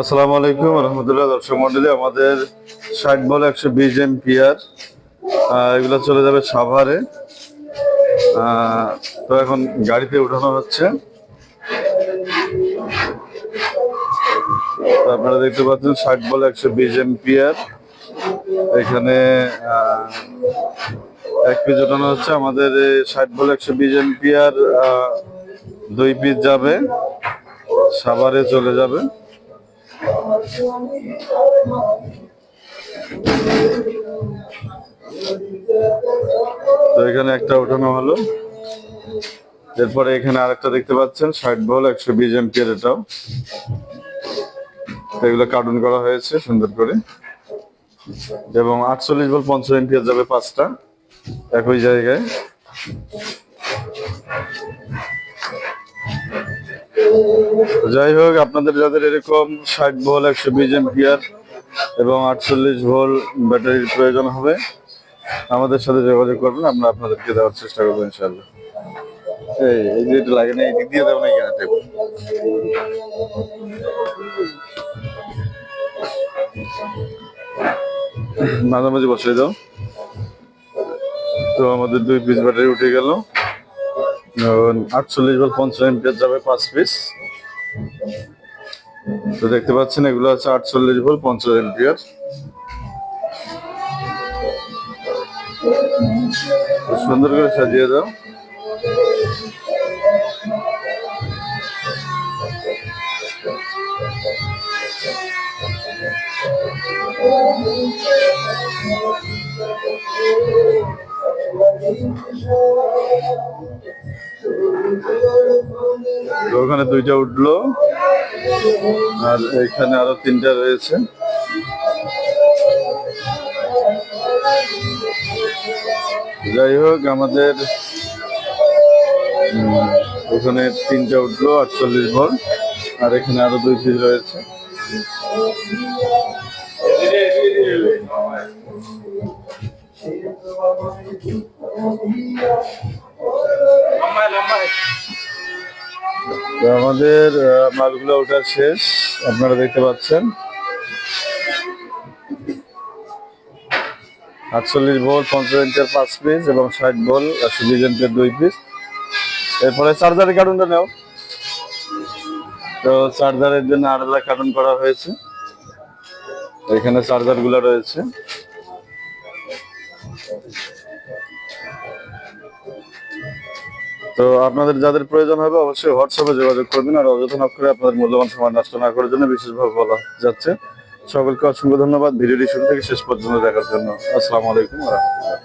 আসসালামু আলাইকুম রহমতুল্লাহ। দর্শক মন্ডলী, আমাদের ষাট বল একশো বিশ এমপিআর এগুলো চলে যাবে সাভারে। তো এখন গাড়িতে উঠানো হচ্ছে। আপনারা দেখতে পাচ্ছেন ষাট বল একশো বিশ এমপিআর। এখানে এক পিস ওঠানো হচ্ছে। আমাদের ষাট বল একশো বিশ এমপিআর দুই পিস যাবে। সাভারে চলে যাবে। তো এখানে একটা ওঠানো হলো। এরপরে এখানে আরেকটা দেখতে পাচ্ছেন, ষাট বল, একশো বিশ এমপিয়ার এটাও। এগুলো কার্টুন করা হয়েছে, সুন্দর করে। এবং আটচল্লিশ বল, পঞ্চাশ এমপিয়ার যাবে পাঁচটা, একই জায়গায়। যাই হোক আপনাদের যাদের এরকম ষাট ভোল, একশো বিশ এমপিয়ার এবং আটচল্লিশ ভোল ব্যাটারির প্রয়োজন হবে, আমাদের সাথে যোগাযোগ করবেন, আমরা আপনাদেরকে দেওয়ার চেষ্টা করব ইনশাল্লাহ এই এই যে না, এদিক দিয়ে দেবো না টেপ মাঝামাঝি বসিয়ে দাও। তো আমাদের দুই পিস ব্যাটারি উঠে গেল। আটচল্লিশ বল পঞ্চাশ এমপিয়ার যাবে পাঁচ পিস তো দেখতে পাচ্ছেন, এগুলো আছে আটচল্লিশ বল পঞ্চাশ এম্পিয়ার সুন্দর করে সাজিয়ে দাও। ওখানে দুইটা উঠল, আর এখানে আরও তিনটা রয়েছে। যাই হোক, আমাদের ওখানে তিনটা উঠল, আটচল্লিশ ভোল্ট, আর এখানে আরও দুই পিস রয়েছে। আমাদের মালগুলো ওঠার শেষ। আপনারা দেখতে পাচ্ছেন। আটচল্লিশ ভোল্ট পঞ্চাশ ইঞ্চের পাঁচ পিস এবং ষাট ভোল্ট একশো বিশ ইঞ্চের দুই পিস এরপরে চার্জারের কার্টুনটা নেও। তো চার্জারের জন্য আলাদা কার্টুন করা হয়েছে। এখানে চার্জারগুলো রয়েছে। তো আপনাদের যাদের প্রয়োজন হবে অবশ্যই হোয়াটসঅ্যাপে যোগাযোগ করবেন আর অযথা না করে আপনাদের মূল্যবান সময় নষ্ট না করার জন্য বিশেষভাবে বলা যাচ্ছে। সকলকে অসংখ্য ধন্যবাদ। ভিডিওটি শুরু থেকে শেষ পর্যন্ত দেখার জন্য। আসসালামু আলাইকুম রহমতুল্লাহ।